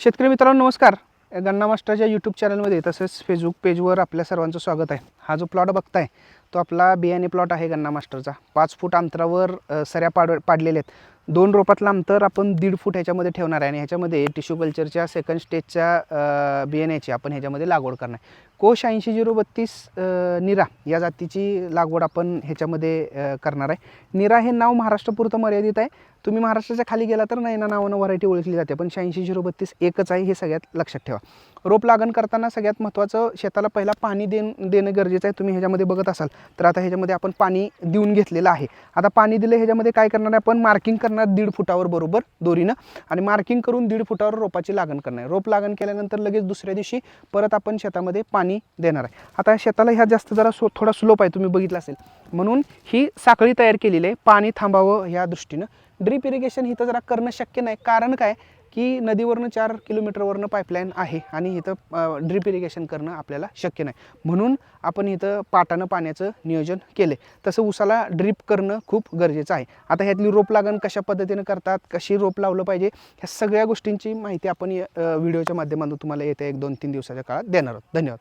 शेतकरी मित्रांनो नमस्कार. गन्ना मास्टरच्या यूट्यूब चॅनलमध्ये तसेच फेसबुक पेजवर आपल्या सर्वांचं स्वागत आहे. हा जो प्लॉट बघताय तो आपला बियाणे प्लॉट आहे गन्ना मास्टरचा. पाच फूट अंतरावर सऱ्या पाड पाडलेल्या आहेत. दोन रोपातलं अंतर आपण दीड फूट ह्याच्यामध्ये ठेवणार आहे आणि ह्याच्यामध्ये टिश्यू कल्चरच्या सेकंड स्टेजच्या बियाण्याची आपण ह्याच्यामध्ये लागवड करणार आहे. कोश ऐंशी झिरो बत्तीस निरा या जातीची लागवड आपण ह्याच्यामध्ये करणार आहे. निरा हे नाव महाराष्ट्रपुरतं मर्यादित आहे. तुम्ही महाराष्ट्राच्या खाली गेला तर नाही ना नावानं व्हरायटी ओळखली जाते पण शहाऐंशी झिरो बत्तीस एकच आहे हे सगळ्यात लक्षात ठेवा. रोप लागण करताना सगळ्यात महत्त्वाचं शेताला पहिला पाणी देण देणं गरजेचं आहे. तुम्ही ह्याच्यामध्ये बघत असाल तर आता ह्याच्यामध्ये आपण पाणी देऊन घेतलेलं आहे. आता पाणी दिलं ह्याच्यामध्ये काय करणार आहे आपण? मार्किंग करणार दीड फुटावर बरोबर दोरीनं. आणि मार्किंग करून दीड फुटावर रोपाची लागण करणार आहे. रोप लागण केल्यानंतर लगेच दुसऱ्या दिवशी परत आपण शेतामध्ये पाणी देणार आहे. आता शेताला ह्या जास्त जरा सो थोडा स्लोप आहे तुम्ही बघितलं असेल. म्हणून ही साखळी तयार केलेली आहे. पाणी थांबावं ह्या दृष्टीनं. ड्रीप इरिगेशन इथं जरा करणं शक्य नाही. कारण काय? की नदीवरनं चार किलोमीटरवरनं पाईपलाईन आहे आणि इथं ड्रीप इरिगेशन करणं आपल्याला शक्य नाही. म्हणून आपण इथं पाटानं पाण्याचं नियोजन केलं आहे तसं उसाला ड्रीप करणं खूप गरजेचं आहे. आता ह्यातली रोप लागण कशा पद्धतीनं करतात कशी रोप लावलं पाहिजे ह्या सगळ्या गोष्टींची माहिती आपण व्हिडिओच्या माध्यमातून तुम्हाला येत्या एक दोन तीन दिवसाच्या काळात देणार आहोत. धन्यवाद.